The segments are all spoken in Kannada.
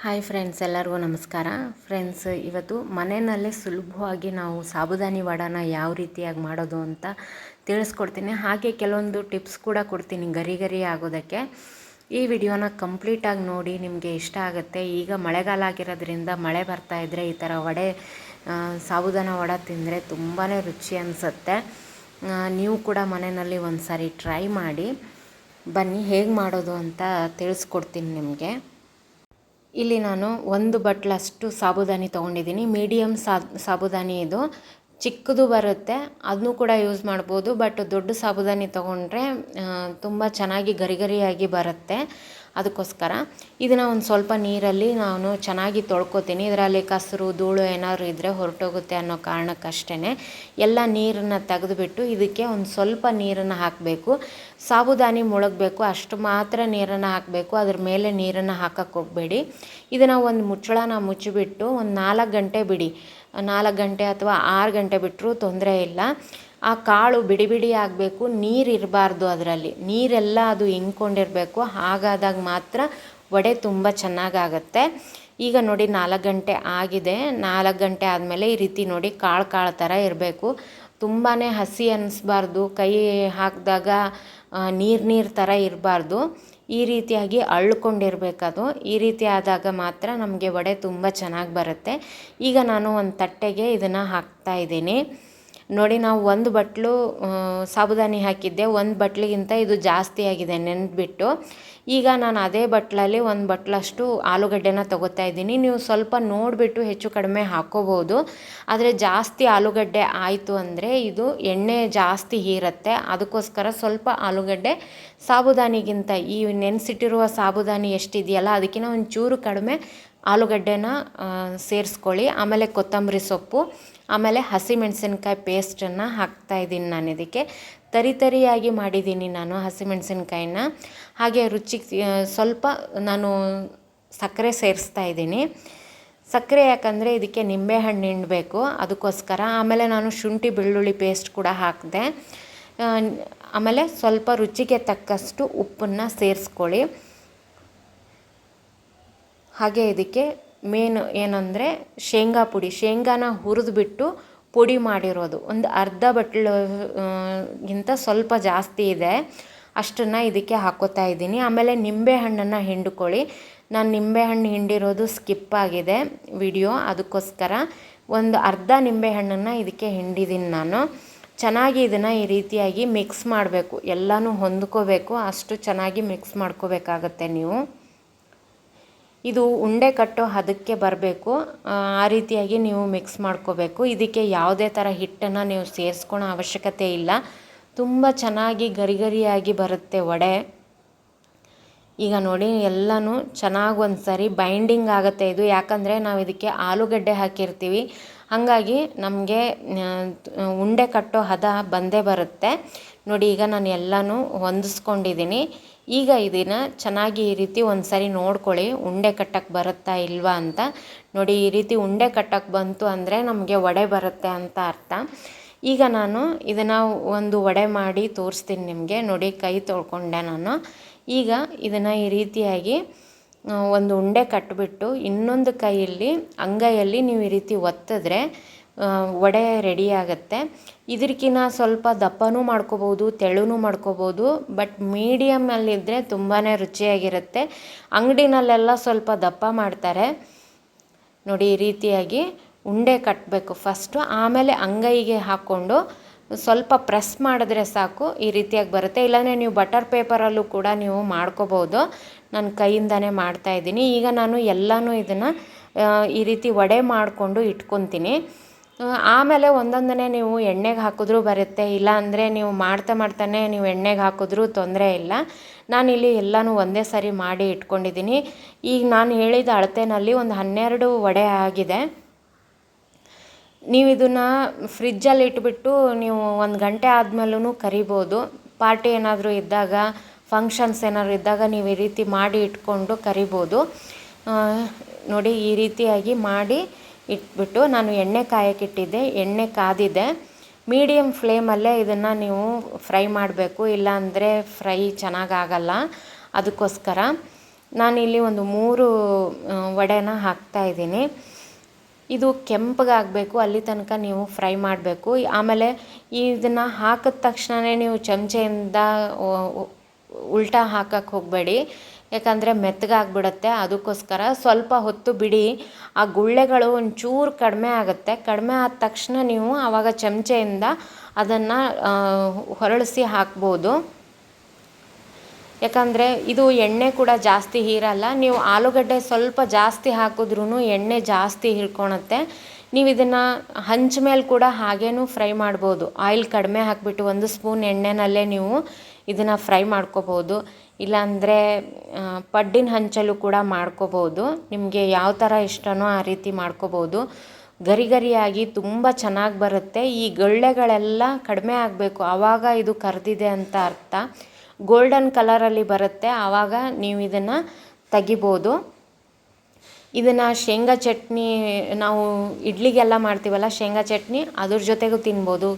ಹಾಯ್ ಫ್ರೆಂಡ್ಸ್ ಎಲ್ಲರಿಗೂ ನಮಸ್ಕಾರ. ಫ್ರೆಂಡ್ಸ್ ಇವತ್ತು ಮನೆಯಲ್ಲೇ ಸುಲಭವಾಗಿ ನಾವು ಸಾಬುದಾನಿ ವಡಾನ ಯಾವ ರೀತಿಯಾಗಿ ಮಾಡೋದು ಅಂತ ತಿಳಿಸ್ಕೊಡ್ತೀನಿ. ಹಾಗೆ ಕೆಲವೊಂದು ಟಿಪ್ಸ್ ಕೂಡ ಕೊಡ್ತೀನಿ ಗರಿ ಗರಿ ಆಗೋದಕ್ಕೆ. ಈ ವಿಡಿಯೋನ ಕಂಪ್ಲೀಟಾಗಿ ನೋಡಿ ನಿಮಗೆ ಇಷ್ಟ ಆಗುತ್ತೆ. ಈಗ ಮಳೆಗಾಲ ಆಗಿರೋದ್ರಿಂದ ಮಳೆ ಬರ್ತಾ ಇದ್ದರೆ ಈ ಥರ ವಡೆ ಸಾಬುದಾನ ವಡ ತಿಂದರೆ ತುಂಬಾ ರುಚಿ ಅನಿಸುತ್ತೆ. ನೀವು ಕೂಡ ಮನೆಯಲ್ಲಿ ಒಂದು ಸಾರಿ ಟ್ರೈ ಮಾಡಿ. ಬನ್ನಿ, ಹೇಗೆ ಮಾಡೋದು ಅಂತ ತಿಳಿಸ್ಕೊಡ್ತೀನಿ ನಿಮಗೆ. ಇಲ್ಲಿ ನಾನು ಒಂದು ಬಟ್ಲಷ್ಟು ಸಾಬುದಾನಿ ತೊಗೊಂಡಿದ್ದೀನಿ. ಮೀಡಿಯಮ್ ಸಾಬುದಾನಿ ಇದು. ಚಿಕ್ಕದು ಬರುತ್ತೆ, ಅದನ್ನು ಕೂಡ ಯೂಸ್ ಮಾಡ್ಬೋದು, ಬಟ್ ದೊಡ್ಡ ಸಾಬುದಾನಿ ತೊಗೊಂಡ್ರೆ ತುಂಬ ಚೆನ್ನಾಗಿ ಗರಿಗರಿಯಾಗಿ ಬರುತ್ತೆ. ಅದಕ್ಕೋಸ್ಕರ ಇದನ್ನು ಒಂದು ಸ್ವಲ್ಪ ನೀರಲ್ಲಿ ನಾನು ಚೆನ್ನಾಗಿ ತೊಳ್ಕೊತೀನಿ. ಇದರಲ್ಲಿ ಕಸರು, ಧೂಳು ಏನಾದ್ರು ಇದ್ದರೆ ಹೊರಟೋಗುತ್ತೆ ಅನ್ನೋ ಕಾರಣಕ್ಕಷ್ಟೇ ಎಲ್ಲ ನೀರನ್ನು ತೆಗೆದುಬಿಟ್ಟು ಇದಕ್ಕೆ ಒಂದು ಸ್ವಲ್ಪ ನೀರನ್ನು ಹಾಕಬೇಕು. ಸಾಬುದಾನಿ ಮುಳುಗಬೇಕು. ಅಷ್ಟು ಮಾತ್ರ ನೀರನ್ನು ಹಾಕಬೇಕು. ಅದ್ರ ಮೇಲೆ ನೀರನ್ನು ಹಾಕಕ್ಕೆ ಹೋಗಬೇಡಿ. ಇದನ್ನು ಒಂದು ಮುಚ್ಚಳನ ಮುಚ್ಚಿಬಿಟ್ಟು ಒಂದು ನಾಲ್ಕು ಗಂಟೆ ಬಿಡಿ. ನಾಲ್ಕು ಗಂಟೆ ಅಥವಾ ಆರು ಗಂಟೆ ಬಿಟ್ಟರೂ ತೊಂದರೆ ಇಲ್ಲ. ಆ ಕಾಳು ಬಿಡಿ ಬಿಡಿ ಆಗಬೇಕು, ನೀರು ಇರಬಾರ್ದು ಅದರಲ್ಲಿ. ನೀರೆಲ್ಲ ಅದು ಇಂಕೊಂಡಿರಬೇಕು ಹಾಗಾದಾಗ ಮಾತ್ರ ವಡೆ ತುಂಬ ಚೆನ್ನಾಗಾಗತ್ತೆ. ಈಗ ನೋಡಿ ನಾಲ್ಕು ಗಂಟೆ ಆಗಿದೆ. ನಾಲ್ಕು ಗಂಟೆ ಆದಮೇಲೆ ಈ ರೀತಿ ನೋಡಿ ಕಾಳು ಕಾಳು ಥರ ಇರಬೇಕು. ತುಂಬಾ ಹಸಿ ಅನ್ನಿಸ್ಬಾರ್ದು ಕೈ ಹಾಕಿದಾಗ ನೀರು ನೀರು ಥರ ಇರಬಾರ್ದು. ಈ ರೀತಿಯಾಗಿ ಅಳ್ಕೊಂಡಿರಬೇಕದು. ಈ ರೀತಿ ಆದಾಗ ಮಾತ್ರ ನಮಗೆ ವಡೆ ತುಂಬ ಚೆನ್ನಾಗಿ ಬರುತ್ತೆ. ಈಗ ನಾನು ಒಂದು ತಟ್ಟೆಗೆ ಇದನ್ನು ಹಾಕ್ತಾ ಇದ್ದೀನಿ. ನೋಡಿ ನಾವು ಒಂದು ಬಟ್ಲು ಸಾಬುದಾನಿ ಹಾಕಿದ್ದೆ. ಒಂದು ಬಟ್ಲಿಗಿಂತ ಇದು ಜಾಸ್ತಿ ಆಗಿದೆ ನೆನೆದ್ಬಿಟ್ಟು ಈಗ ನಾನು ಅದೇ ಬಟ್ಲಲ್ಲಿ ಒಂದು ಬಟ್ಲಷ್ಟು ಆಲೂಗಡ್ಡೆನ ತೊಗೋತಾ ಇದ್ದೀನಿ. ನೀವು ಸ್ವಲ್ಪ ನೋಡಿಬಿಟ್ಟು ಹೆಚ್ಚು ಕಡಿಮೆ ಹಾಕೋಬೋದು. ಆದರೆ ಜಾಸ್ತಿ ಆಲೂಗಡ್ಡೆ ಆಯಿತು ಅಂದರೆ ಇದು ಎಣ್ಣೆ ಜಾಸ್ತಿ ಹೀರುತ್ತೆ. ಅದಕ್ಕೋಸ್ಕರ ಸ್ವಲ್ಪ ಆಲೂಗಡ್ಡೆ, ಸಾಬುದಾನಿಗಿಂತ ಈ ನೆನೆಸಿಟ್ಟಿರುವ ಸಾಬುದಾನಿ ಎಷ್ಟಿದೆಯಲ್ಲ, ಅದಕ್ಕಿಂತ ಒಂದು ಚೂರು ಕಡಿಮೆ ಆಲೂಗಡ್ಡೆನ ಸೇರಿಸ್ಕೊಳ್ಳಿ. ಆಮೇಲೆ ಕೊತ್ತಂಬರಿ ಸೊಪ್ಪು. ಆಮೇಲೆ ಹಸಿಮೆಣಸಿನ್ಕಾಯಿ ಪೇಸ್ಟನ್ನು ಹಾಕ್ತಾಯಿದ್ದೀನಿ ನಾನು ಇದಕ್ಕೆ. ತರಿ ತರಿಯಾಗಿ ಮಾಡಿದ್ದೀನಿ ನಾನು ಹಸಿಮೆಣಸಿನ್ಕಾಯಿನ ಹಾಗೆ ರುಚಿಗೆ ಸ್ವಲ್ಪ ನಾನು ಸಕ್ಕರೆ ಸೇರಿಸ್ತಾ ಇದ್ದೀನಿ. ಸಕ್ಕರೆ ಯಾಕಂದರೆ ಇದಕ್ಕೆ ನಿಂಬೆಹಣ್ಣು ಹಿಂಡಬೇಕು ಅದಕ್ಕೋಸ್ಕರ. ಆಮೇಲೆ ನಾನು ಶುಂಠಿ ಬೆಳ್ಳುಳ್ಳಿ ಪೇಸ್ಟ್ ಕೂಡ ಹಾಕಿದೆ. ಆಮೇಲೆ ಸ್ವಲ್ಪ ರುಚಿಗೆ ತಕ್ಕಷ್ಟು ಉಪ್ಪನ್ನು ಸೇರಿಸ್ಕೊಳ್ಳಿ. ಹಾಗೆ ಇದಕ್ಕೆ ಮೇನ್ ಏನಂದರೆ ಶೇಂಗಾ ಪುಡಿ. ಶೇಂಗಾನ ಹುರಿದ್ಬಿಟ್ಟು ಪುಡಿ ಮಾಡಿರೋದು. ಒಂದು ಅರ್ಧ ಬಟ್ಲು ಗಿಂತ ಸ್ವಲ್ಪ ಜಾಸ್ತಿ ಇದೆ. ಅಷ್ಟನ್ನು ಇದಕ್ಕೆ ಹಾಕೋತಾ ಇದ್ದೀನಿ. ಆಮೇಲೆ ನಿಂಬೆಹಣ್ಣನ್ನು ಹಿಂಡ್ಕೊಳ್ಳಿ. ನಾನು ನಿಂಬೆಹಣ್ಣು ಹಿಂಡಿರೋದು ಸ್ಕಿಪ್ ಆಗಿದೆ ವಿಡಿಯೋ, ಅದಕ್ಕೋಸ್ಕರ. ಒಂದು ಅರ್ಧ ನಿಂಬೆಹಣ್ಣನ್ನು ಇದಕ್ಕೆ ಹಿಂಡಿದ್ದೀನಿ ನಾನು. ಚೆನ್ನಾಗಿ ಇದನ್ನು ಈ ರೀತಿಯಾಗಿ ಮಿಕ್ಸ್ ಮಾಡಬೇಕು. ಎಲ್ಲನೂ ಹೊಂದ್ಕೋಬೇಕು. ಅಷ್ಟು ಚೆನ್ನಾಗಿ ಮಿಕ್ಸ್ ಮಾಡ್ಕೋಬೇಕಾಗತ್ತೆ ನೀವು. ಇದು ಉಂಡೆ ಕಟ್ಟೋ ಹದಕ್ಕೆ ಬರಬೇಕು. ಆ ರೀತಿಯಾಗಿ ನೀವು ಮಿಕ್ಸ್ ಮಾಡ್ಕೋಬೇಕು. ಇದಕ್ಕೆ ಯಾವುದೇ ಥರ ಹಿಟ್ಟನ್ನು ನೀವು ಸೇರಿಸ್ಕೊಳೋ ಅವಶ್ಯಕತೆ ಇಲ್ಲ. ತುಂಬ ಚೆನ್ನಾಗಿ ಗರಿಗರಿಯಾಗಿ ಬರುತ್ತೆ ವಡೆ. ಈಗ ನೋಡಿ, ಎಲ್ಲನೂ ಚೆನ್ನಾಗಿ ಒಂದು ಸರಿ ಬೈಂಡಿಂಗ್ ಆಗುತ್ತೆ ಇದು. ಯಾಕಂದರೆ ನಾವು ಇದಕ್ಕೆ ಆಲೂಗಡ್ಡೆ ಹಾಕಿರ್ತೀವಿ. ಹಾಗಾಗಿ ನಮಗೆ ಉಂಡೆ ಕಟ್ಟೋ ಹದ ಬಂದೇ ಬರುತ್ತೆ. ನೋಡಿ, ಈಗ ನಾನು ಎಲ್ಲನೂ ಹೊಂದಿಸ್ಕೊಂಡಿದ್ದೀನಿ ಈಗ ಇದನ್ನು ಚೆನ್ನಾಗಿ ಈ ರೀತಿ ಒಂದು ಸರಿ ನೋಡ್ಕೊಳ್ಳಿ, ಉಂಡೆ ಕಟ್ಟಕ್ಕೆ ಬರುತ್ತಾ ಇಲ್ವಾ ಅಂತ. ನೋಡಿ, ಈ ರೀತಿ ಉಂಡೆ ಕಟ್ಟಕ್ಕೆ ಬಂತು ಅಂದರೆ ನಮಗೆ ವಡೆ ಬರುತ್ತೆ ಅಂತ ಅರ್ಥ. ಈಗ ನಾನು ಇದನ್ನು ಒಂದು ವಡೆ ಮಾಡಿ ತೋರಿಸ್ತೀನಿ ನಿಮಗೆ. ನೋಡಿ, ಕೈ ತೊಳ್ಕೊಂಡೆ ನಾನು. ಈಗ ಇದನ್ನು ಈ ರೀತಿಯಾಗಿ ಒಂದು ಉಂಡೆ ಕಟ್ಟಿಬಿಟ್ಟು ಇನ್ನೊಂದು ಕೈಯಲ್ಲಿ, ಅಂಗೈಯಲ್ಲಿ ನೀವು ಈ ರೀತಿ ಒತ್ತಿದ್ರೆ ವಡೆ ರೆಡಿ ಆಗುತ್ತೆ. ಇದಕ್ಕಿಂತ ಸ್ವಲ್ಪ ದಪ್ಪನೂ ಮಾಡ್ಕೋಬೋದು, ತೆಳುನೂ ಮಾಡ್ಕೋಬೋದು ಬಟ್ ಮೀಡಿಯಮಲ್ಲಿದ್ದರೆ ತುಂಬಾ ರುಚಿಯಾಗಿರುತ್ತೆ. ಅಂಗಡಿನಲ್ಲೆಲ್ಲ ಸ್ವಲ್ಪ ದಪ್ಪ ಮಾಡ್ತಾರೆ. ನೋಡಿ ಈ ರೀತಿಯಾಗಿ ಉಂಡೆ ಕಟ್ಟಬೇಕು ಫಸ್ಟು ಆಮೇಲೆ ಅಂಗೈಗೆ ಹಾಕ್ಕೊಂಡು ಸ್ವಲ್ಪ ಪ್ರೆಸ್ ಮಾಡಿದ್ರೆ ಸಾಕು, ಈ ರೀತಿಯಾಗಿ ಬರುತ್ತೆ. ಇಲ್ಲಾಂದರೆ ನೀವು ಬಟರ್ ಪೇಪರಲ್ಲೂ ಕೂಡ ನೀವು ಮಾಡ್ಕೋಬೋದು. ನಾನು ಕೈಯಿಂದನೇ ಮಾಡ್ತಾಯಿದ್ದೀನಿ ಈಗ ನಾನು ಎಲ್ಲನೂ ಇದನ್ನು ಈ ರೀತಿ ವಡೆ ಮಾಡಿಕೊಂಡು ಇಟ್ಕೊತೀನಿ. ಆಮೇಲೆ ಒಂದೊಂದನೇ ನೀವು ಎಣ್ಣೆಗೆ ಹಾಕಿದ್ರೂ ಬರುತ್ತೆ. ಇಲ್ಲ ಅಂದರೆ ನೀವು ಮಾಡ್ತಾ ಮಾಡ್ತಾನೆ ನೀವು ಎಣ್ಣೆಗೆ ಹಾಕಿದ್ರೂ ತೊಂದರೆ ಇಲ್ಲ. ನಾನಿಲ್ಲಿ ಎಲ್ಲನೂ ಒಂದೇ ಸಾರಿ ಮಾಡಿ ಇಟ್ಕೊಂಡಿದ್ದೀನಿ. ಈಗ ನಾನು ಹೇಳಿದ ಅಳತೆನಲ್ಲಿ ಒಂದು ಹನ್ನೆರಡು ವಡೆ ಆಗಿದೆ. ನೀವು ಇದನ್ನು ಫ್ರಿಜ್ಜಲ್ಲಿ ಇಟ್ಬಿಟ್ಟು ನೀವು ಒಂದು ಗಂಟೆ ಆದಮೇಲೂ ಕರಿಬೋದು. ಪಾರ್ಟಿ ಏನಾದರೂ ಇದ್ದಾಗ ಫಂಕ್ಷನ್ಸ್ ಏನಾದ್ರು ಇದ್ದಾಗ ನೀವು ಈ ರೀತಿ ಮಾಡಿ ಇಟ್ಕೊಂಡು ಕರಿಬೋದು. ನೋಡಿ ಈ ರೀತಿಯಾಗಿ ಮಾಡಿ ಇಟ್ಬಿಟ್ಟು ನಾನು ಎಣ್ಣೆ ಕಾಯಕ್ಕಿಟ್ಟಿದ್ದೆ ಎಣ್ಣೆ ಕಾದಿದೆ. ಮೀಡಿಯಮ್ ಫ್ಲೇಮಲ್ಲೇ ಇದನ್ನು ನೀವು ಫ್ರೈ ಮಾಡಬೇಕು. ಇಲ್ಲಾಂದರೆ ಫ್ರೈ ಚೆನ್ನಾಗಾಗಲ್ಲ. ಅದಕ್ಕೋಸ್ಕರ ನಾನಿಲ್ಲಿ ಒಂದು ಮೂರು ವಡೆನ ಹಾಕ್ತಾ ಇದ್ದೀನಿ. ಇದು ಕೆಂಪಗಾಗಬೇಕು, ಅಲ್ಲಿ ತನಕ ನೀವು ಫ್ರೈ ಮಾಡಬೇಕು. ಆಮೇಲೆ ಇದನ್ನು ಹಾಕಿದ ತಕ್ಷಣವೇ ನೀವು ಚಮಚೆಯಿಂದ ಉಲ್ಟಾ ಹಾಕಕ್ಕೆ ಹೋಗಬೇಡಿ. ಯಾಕಂದರೆ ಮೆತ್ತಗಾಗ್ಬಿಡುತ್ತೆ, ಅದಕ್ಕೋಸ್ಕರ ಸ್ವಲ್ಪ ಹೊತ್ತು ಬಿಡಿ. ಆ ಗುಳ್ಳೆಗಳು ಒಂಚೂರು ಕಡಿಮೆ ಆಗುತ್ತೆ. ಕಡಿಮೆ ಆದ ತಕ್ಷಣ ನೀವು ಆವಾಗ ಚಮಚೆಯಿಂದ ಅದನ್ನು ಹೊರಳಿಸಿ ಹಾಕ್ಬೋದು. ಯಾಕಂದರೆ ಇದು ಎಣ್ಣೆ ಕೂಡ ಜಾಸ್ತಿ ಹೀರಲ್ಲ. ನೀವು ಆಲೂಗಡ್ಡೆ ಸ್ವಲ್ಪ ಜಾಸ್ತಿ ಹಾಕಿದ್ರೂ ಎಣ್ಣೆ ಜಾಸ್ತಿ ಹೀರ್ಕೊಳತ್ತೆ ನೀವು ಇದನ್ನು ಹಂಚ ಮೇಲೆ ಕೂಡ ಹಾಗೇನೂ ಫ್ರೈ ಮಾಡ್ಬೋದು. ಆಯಿಲ್ ಕಡಿಮೆ ಹಾಕಿಬಿಟ್ಟು ಒಂದು ಸ್ಪೂನ್ ಎಣ್ಣೆನಲ್ಲೇ ನೀವು ಇದನ್ನು ಫ್ರೈ ಮಾಡ್ಕೋಬೋದು. ಇಲ್ಲಾಂದರೆ ಪಡ್ಡಿನ ಹಂಚಲ್ಲೂ ಕೂಡ ಮಾಡ್ಕೋಬೋದು. ನಿಮಗೆ ಯಾವ ಥರ ಇಷ್ಟನೋ ಆ ರೀತಿ ಮಾಡ್ಕೋಬೋದು. ಗರಿ ಗರಿಯಾಗಿ ತುಂಬ ಚೆನ್ನಾಗಿ ಬರುತ್ತೆ. ಈ ಗಳ್ಳೆಗಳೆಲ್ಲ ಕಡಿಮೆ ಆಗಬೇಕು. ಆವಾಗ ಇದು ಕರೆದಿದೆ ಅಂತ ಅರ್ಥ. ಗೋಲ್ಡನ್ ಕಲರಲ್ಲಿ ಬರುತ್ತೆ. ಆವಾಗ ನೀವು ಇದನ್ನು ತೆಗಿಬೋದು. ಇದನ್ನು ಶೇಂಗಾ ಚಟ್ನಿ, ನಾವು ಇಡ್ಲಿಗೆಲ್ಲ ಮಾಡ್ತೀವಲ್ಲ, ಶೇಂಗಾ ಚಟ್ನಿ, ಅದ್ರ ಜೊತೆಗೂ ತಿನ್ಬೋದು.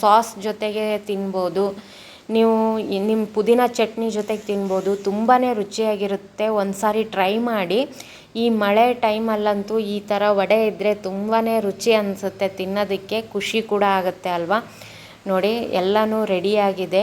ಸಾಸ್ ಜೊತೆಗೆ ತಿನ್ಬೋದು. ನೀವು ನಿಮ್ಮ ಪುದೀನ ಚಟ್ನಿ ಜೊತೆಗೆ ತಿನ್ಬೋದು. ತುಂಬಾ ರುಚಿಯಾಗಿರುತ್ತೆ. ಒಂದು ಸಾರಿ ಟ್ರೈ ಮಾಡಿ. ಈ ಮಳೆ ಟೈಮಲ್ಲಂತೂ ಈ ಥರ ವಡೆ ಇದ್ದರೆ ತುಂಬಾ ರುಚಿ ಅನಿಸುತ್ತೆ ತಿನ್ನೋದಕ್ಕೆ. ಖುಷಿ ಕೂಡ ಆಗುತ್ತೆ ಅಲ್ವಾ? ನೋಡಿ, ಎಲ್ಲನೂ ರೆಡಿಯಾಗಿದೆ